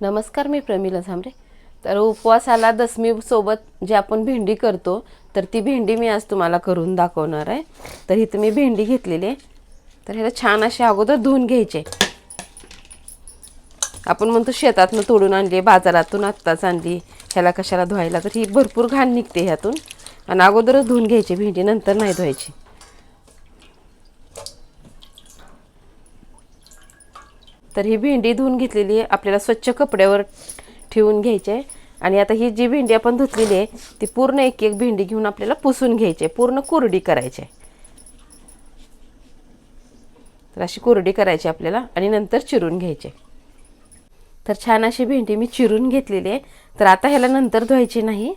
नमस्कार मी प्रमिला झांबरे. तर उपवासाला दसमीसोबत जे आपण भेंडी करतो तर ती भेंडी मी आज तुम्हाला करून दाखवणार आहे. तर इथं मी भेंडी घेतलेली आहे. तर ह्याला छान असे अगोदर धुवून घ्यायचे. आपण म्हणतो शेतातनं तोडून आणली बाजारातून आत्ताच आणली ह्याला कशाला धुवायला? तर ही भरपूर घाण निघते ह्यातून. आणि अगोदरच धुवून घ्यायची भेंडी नंतर नाही धुवायची. तर ही भेंडी धुवून घेतलेली आहे. आपल्याला स्वच्छ कपड्यावर ठेवून घ्यायची आहे. आणि आता ही जी भेंडी आपण धुतलेली आहे ती पूर्ण एक एक भेंडी घेऊन आपल्याला पुसून घ्यायची आहे. पूर्ण कोरडी करायची आहे. तर अशी कोरडी करायची आपल्याला आणि नंतर चिरून घ्यायची तर छान अशी भेंडी मी चिरून घेतलेली आहे. तर आता ह्याला नंतर धुवायची नाही.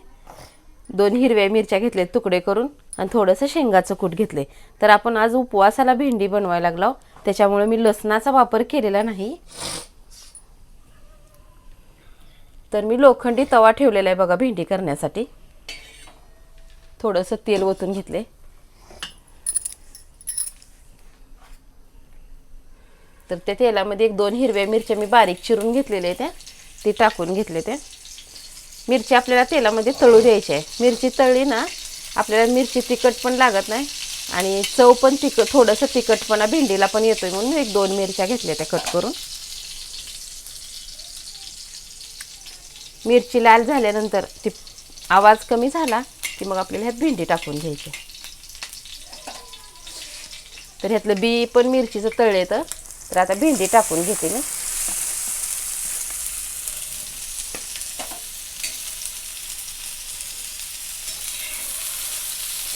दोन हिरव्या मिरच्या घेतल्या तुकडे करून आणि थोडंसं शेंगाचं कूट घेतले तर आपण आज उपवासाला भेंडी बनवायला लागलो त्याच्यामुळे मी लसणाचा वापर केलेला नाही. तर मी लोखंडी तवा ठेवलेला आहे बघा भेंडी करण्यासाठी. थोडंसं तेल ओतून घेतले. तर त्या तेलामध्ये एक दोन हिरव्या मिरच्या मी बारीक चिरून घेतलेल्या त्या. ती टाकून घेतले त्या. मिरची आपल्याला तेलामध्ये तळू द्यायची आहे. मिरची तळली ना आपल्याला मिरची तिखट पण लागत नाही. आणि चव पण तिखट थोडंसं तिखटपणा भेंडीला पण येतोय म्हणून एक दोन मिरच्या घेतल्या त्या कट करून. मिरची लाल झाल्यानंतर ती आवाज कमी झाला की मग आपल्याला ह्यात भेंडी टाकून घ्यायची. तर ह्यातलं बी पण मिरचीचं तळले तर तर आता भेंडी टाकून घेते मी.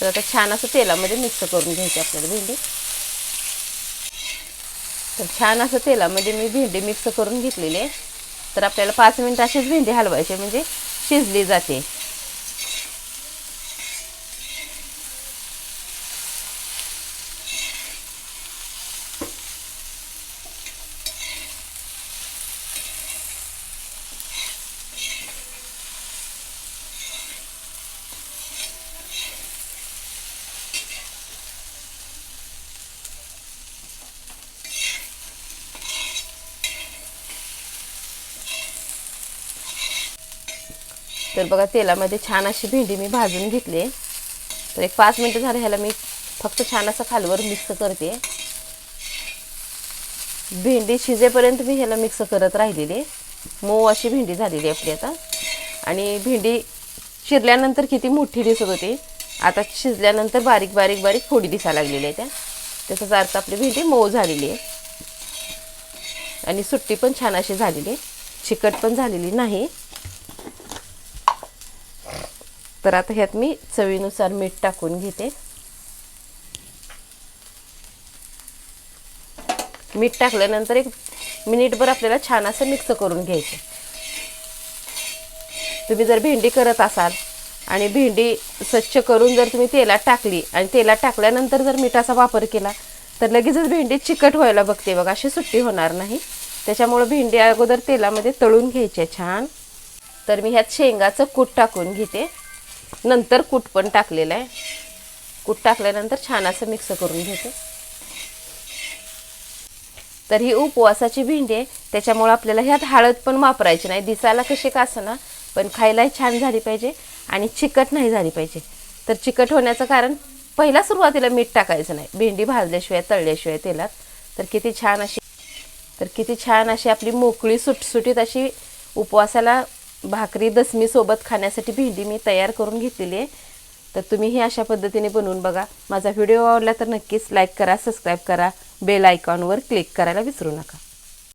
तर आता छान असं तेलामध्ये मिक्स करून घ्यायची आपल्याला भेंडी. तर छान असं तेलामध्ये मी भेंडी मिक्स करून घेतलेली आहे. तर आपल्याला पाच मिनटं अशीच भेंडी हलवायची म्हणजे शिजली जाते. तर बघा तेलामध्ये छान अशी भेंडी मी भाजून घेतली. आहे तर एक पाच मिनटं झालं ह्याला मी फक्त छान असं खालवर मिक्स करते. भेंडी शिजेपर्यंत मी ह्याला मिक्स करत राहिलेली. आहे. मऊ अशी भेंडी झालेली आहे आपली आता. आणि भेंडी शिरल्यानंतर किती मोठी दिसत होती. आता शिजल्यानंतर बारीक बारीक बारीक फोडी दिसायला लागलेली आहे त्या. त्याचाच अर्थ आपली भेंडी मऊ झालेली आहे. आणि सुट्टी पण छान अशी झालेली आहे. चिकट पण झालेली नाही. तर आता ह्यात मी चवीनुसार मीठ टाकून घेते. मीठ टाकल्यानंतर एक मिनिटभर आपल्याला छान असं मिक्स करून घ्यायचं. तुम्ही जर भेंडी करत असाल आणि भेंडी स्वच्छ करून जर तुम्ही तेलात टाकली आणि तेलात टाकल्यानंतर जर मिठाचा वापर केला तर लगेचच भेंडी चिकट व्हायला बघते बघा अशी सुट्टी होणार नाही. त्याच्यामुळं भेंडी अगोदर तेलामध्ये तळून घ्यायची छान. तर मी ह्यात शेंगाचं कूट टाकून घेते. नंतर कूट पण टाकलेलं आहे. कूट टाकल्यानंतर छान असं मिक्स करून घेते. तर ही उपवासाची भेंडी आहे. त्याच्यामुळं आपल्याला ह्यात हळद पण वापरायची नाही. दिसायला कशी का ना पण खायलाही छान झाली पाहिजे आणि चिकट नाही झाली पाहिजे. तर चिकट होण्याचं कारण पहिला सुरुवातीला मीठ टाकायचं नाही. भेंडी भाजल्याशिवाय तळल्याशिवाय तेलात. तर किती छान अशी तर किती छान अशी आपली मोकळी सुटसुटीत अशी उपवासाला भाकरी दसमीसोबत खाण्यासाठी भेंडी मी तयार करून घेतलेली आहे. तर तुम्ही ही अशा पद्धतीने बनवून बघा. माझा व्हिडिओ आवडला तर नक्कीच लाईक करा सबस्क्राईब करा. बेल आयकॉनवर क्लिक करायला विसरू नका.